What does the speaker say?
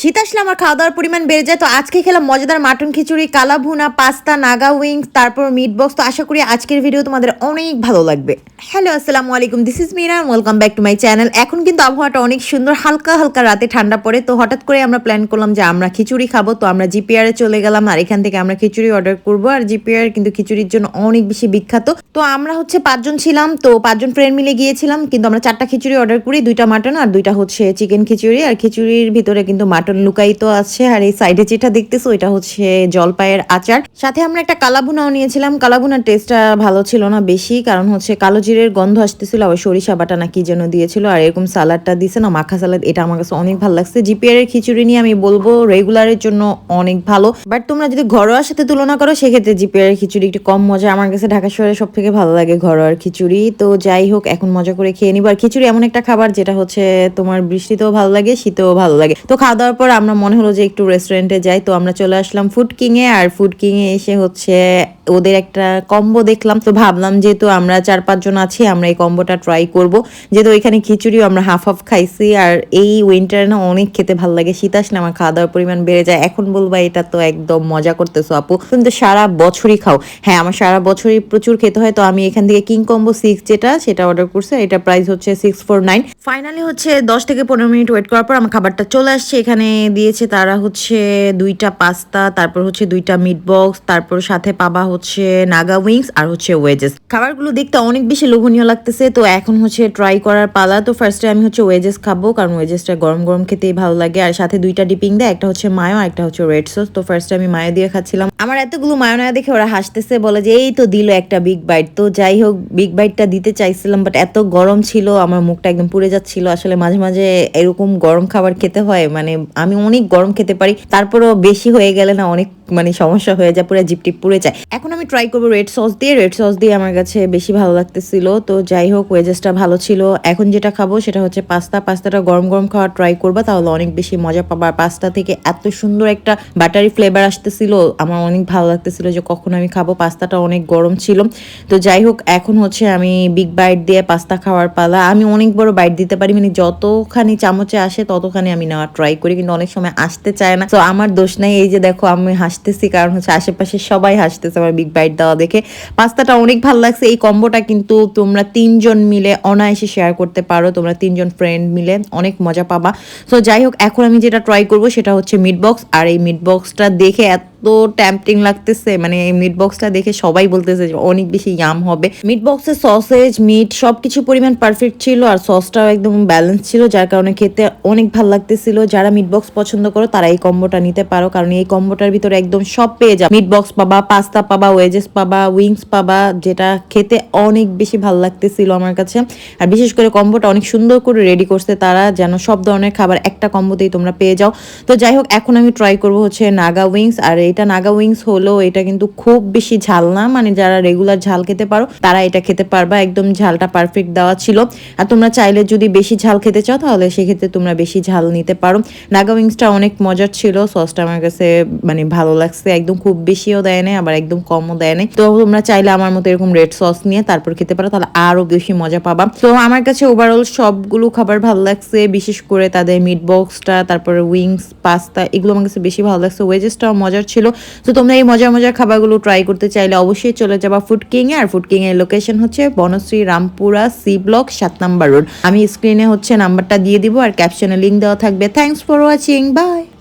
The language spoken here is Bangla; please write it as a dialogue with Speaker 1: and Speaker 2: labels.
Speaker 1: শীত আসলে আমার খাওয়া দাওয়ার পরিমাণ বেড়ে যায়, তো আজকে খেলাম মজাদার mutton khichuri kala bhuna pasta, Naga wings তারপর মিট বক্স তো আশা করি আজকের ভিডিও তোমাদের অনেক ভালো লাগবে। হ্যালো আসসালামু আলাইকুম this is Mira welcome back to my channel এখন কিন্তু আবহাওয়াটা অনেক সুন্দর, হালকা হালকা রাতে ঠান্ডা পড়ে, তো হঠাৎ করে আমরা প্ল্যান করলাম যে আমরা খিচুড়ি খাব, তো আমরা জিপিআর চলে গেলাম, আর এখান থেকে আমরা খিচুড়ি অর্ডার করব, আর জিপিআর কিন্তু খিচুড়ির জন্য অনেক বেশি বিখ্যাত। তো আমরা হচ্ছে পাঁচজন ছিলাম, তো পাঁচজন ফ্রেন্ড মিলে গিয়েছিলাম, কিন্তু আমরা চারটা খিচুড়ি অর্ডার করি, দুইটা মাটন আর দুইটা হচ্ছে চিকেন খিচুড়ি, আর খিচুড়ির ভিতরে কিন্তু মাটন লুকায়িত আছে আর এই সাইডে যেটা দেখতেছো ওইটা হচ্ছে জলপাইয়ের আচার। সাথে আমরা একটা কালাভুনাও নিয়েছিলাম। কালাভুনার টেস্টটা ভালো ছিল না বেশি, কারণ হচ্ছে কালো জিরের গন্ধ আসতেছিল, আবার সরিষা বাটা না কি যেন দিয়েছিল, আর এরকম সালাডটা দিছে না, মাখা সালাদ, এটা আমার কাছে অনেক ভালো লাগছে। জিপিআর এর খিচুড়ি নিয়ে আমি বলব রেগুলারের জন্য অনেক ভালো। বাট তোমরা যদি ঘরোয়ার সাথে তুলনা করো, সেক্ষেত্রে জিপিআর এর খিচুড়ি একটু কম মজা। আমার কাছে ঢাকা শহরে সব থেকে ভালো লাগে ঘরোয়ার খিচুড়ি। তো যাই হোক, এখন মজা করে খেয়ে নিবো। আর খিচুড়ি এমন একটা খাবার, যেটা হচ্ছে তোমার বৃষ্টিতেও ভালো লাগে, শীতেও ভালো লাগে। তো খাওয়া দাওয়ার পর আমরা মনে হলো যে একটু রেস্টুরেন্টে যাই, তো আমরা চলে আসলাম ফুড কিং এ। আর ফুড কিং এ এসে হচ্ছে ওদের একটা কম্বো দেখলাম। তো ভাবলাম যেহেতু আমরা চার পাঁচজন আছি, আমরা এই কম্বোটা ট্রাই করব। যেহেতু এখানে খিচুড়ি আমরা হাফ হাফ খাইছি। আর এই উইন্টারে না অনেক খেতে ভালো লাগে। শীত আসলে আমার খাওয়া দাওয়ার পরিমাণ বেড়ে যায়। এখন বলবা এটা তো একদম মজা করতেছো আপু। তুমি তো সারা বছরই খাও। হ্যাঁ আমার সারা বছরই প্রচুর খেতে হয়। তো আমি এখান থেকে কিং কম্বো সিক্স যেটা, সেটা অর্ডার করছি। এটা প্রাইস হচ্ছে সিক্স ফোর নাইন ফাইনালি হচ্ছে দশ থেকে পনেরো মিনিট ওয়েট করার পর আমার খাবারটা চলে আসছে। এখানে দিয়েছে তারা হচ্ছে দুইটা পাস্তা, তারপর হচ্ছে দুইটা মিট বক্স তারপর সাথে পাবা হচ্ছে নাগা উইংস আর হচ্ছে ওয়েজেস খাবারগুলো দেখতে অনেক বেশি লোভনীয় লাগতেছে, তো এখন হচ্ছে ট্রাই করার পালা। তো ফার্স্টে আমি হচ্ছে ওয়েজেস খাব, কারণ ওয়েজেসটা গরম গরম খেতেই ভালো লাগে। আর সাথে দুইটা ডিপিং দেয়, একটা হচ্ছে মায়ো একটা হচ্ছে রেড সস তো ফার্স্টে আমি মায়ো দিয়ে খাচ্ছিলাম। আমার এতগুলো মায়োনা দেখে ওরা হাসতেছে, বলে যে, এই তো দিল একটা বিগ বাইট তো যাই হোক বিগ বাইটটা দিতে চাইছিলাম বাট এত গরম ছিল, আমার মুখটা একদম পুড়ে যাচ্ছিল। আসলে মাঝে মাঝে এরকম গরম খাবার খেতে হয় মানে আমি অনেক গরম খেতে পারি তারপরেও বেশি হয়ে গেলে না অনেক মানে সমস্যা হয়ে যায়, পুরো জিপ টিপ পুড়ে যায়। এখন আমি ট্রাই করব রেড সস দিয়ে। রেড সস দিয়ে আমার কাছে বেশি ভালো লাগতেছিল। তো যাই হোক ওয়েজেসটা ভালো ছিল। এখন যেটা খাব সেটা হচ্ছে পাস্তা। পাস্তাটা গরম গরম খাওয়া ট্রাই করবা, তাহলে অনেক বেশি মজা পাবা। পাস্তা থেকে এত সুন্দর একটা বাটারি ফ্লেভার আসতেছিল। আমার অনেক ভালো লাগতেছিল যে কখন আমি খাব। পাস্তাটা অনেক গরম ছিল। তো যাই হোক, এখন হচ্ছে আমি বিগ বাইট দিয়ে পাস্তা খাওয়ার পালা। আমি অনেক বড় বাইট দিতে পারি মানে যতখানি চামচে আসে ততখানি আমি নেওয়ার ট্রাই করি, কিন্তু অনেক সময় আসতে চায় না। তো আমার দোষ নাই, এই যে দেখো আমি হাসতেছি, কারণ হচ্ছে আশেপাশে সবাই হাসতেছে আমার বিগ বাইট দেওয়া দেখে। পাস্তাটা অনেক ভালো লাগছে। এই কম্বোটা কিন্তু তোমরা তিনজন মিলে অনায়াসে শেয়ার করতে পারো। তোমরা তিনজন ফ্রেন্ড মিলে অনেক মজা পাবা। সো যাই হোক, এখন আমি যেটা ট্রাই করব সেটা হচ্ছে মিট বক্স আর এই মিট বক্সটা দেখে ট্যাম্পটিং লাগতেছে মানে মিট বক্সটা দেখে সবাই বলতেছে যে অনেক বেশি ইয়াম হবে। মিট বক্সের সসেজ মিট সব কিছু পরিমাণ পারফেক্ট ছিল আর সসটাও একদম ব্যালেন্স ছিল, যার কারণে খেতে অনেক ভালো লাগতেছিল। যারা মিট বক্স পছন্দ করো, তারা এই কম্বোটা নিতে পারো, কারণ এই কম্বোটার ভিতরে একদম সব পেয়ে যাবে। মিট বক্স পাবা পাস্তা পাবা ওয়েজেস পাবা উইংস পাবা, যেটা খেতে অনেক বেশি ভালো লাগতেছিল আমার কাছে। আর বিশেষ করে কম্বোটা অনেক সুন্দর করে রেডি করছে তারা, যেন সব ধরনের খাবার একটা কম্বোতেই তোমরা পেয়ে যাও। তো যাই হোক, এখন আমি ট্রাই করব হচ্ছে নাগা উইংস আর এটা নাগা উইংস হলো, এটা কিন্তু খুব বেশি ঝাল না। মানে যারা রেগুলার ঝাল খেতে পারো, তারা এটা খেতে পারবা। একদম ঝালটা পারফেক্ট দেওয়া ছিল। আর তোমরা চাইলে যদি বেশি ঝাল খেতে চাও, তাহলে সেক্ষেত্রে তোমরা বেশি ঝাল নিতে পারো। নাগা উইংসটা অনেক মজার ছিল। সসটা আমার কাছে মানে ভালো লাগছে। একদম খুব বেশিও দেয় নাই, আবার একদম কমও দেয় নাই। তো তোমরা চাইলে আমার মতো এরকম রেড সস নিয়ে তারপর খেতে পারো, তাহলে আরও বেশি মজা পাবা। তো আমার কাছে ওভারঅল সবগুলো খাবার ভালো লাগছে, বিশেষ করে তাদের মিট বক্সটা তারপরে উইংস পাস্তা এগুলো আমার কাছে বেশি ভালো লাগছে। ওয়েজেসটাও মজার ছিল। তো তোমরা এই মজার মজার খাবারগুলো ট্রাই করতে চাইলে অবশ্যই চলে যাবা ফুড এ আর ফুড কিং এর লোকেশন হচ্ছে বনশ্রী রামপুরা সি ব্লক সাত নাম্বার রোড আমি স্ক্রিনে হচ্ছে নাম্বারটা দিয়ে দিব আর ক্যাপশনে লিঙ্ক দেওয়া থাকবে। Thanks for watching by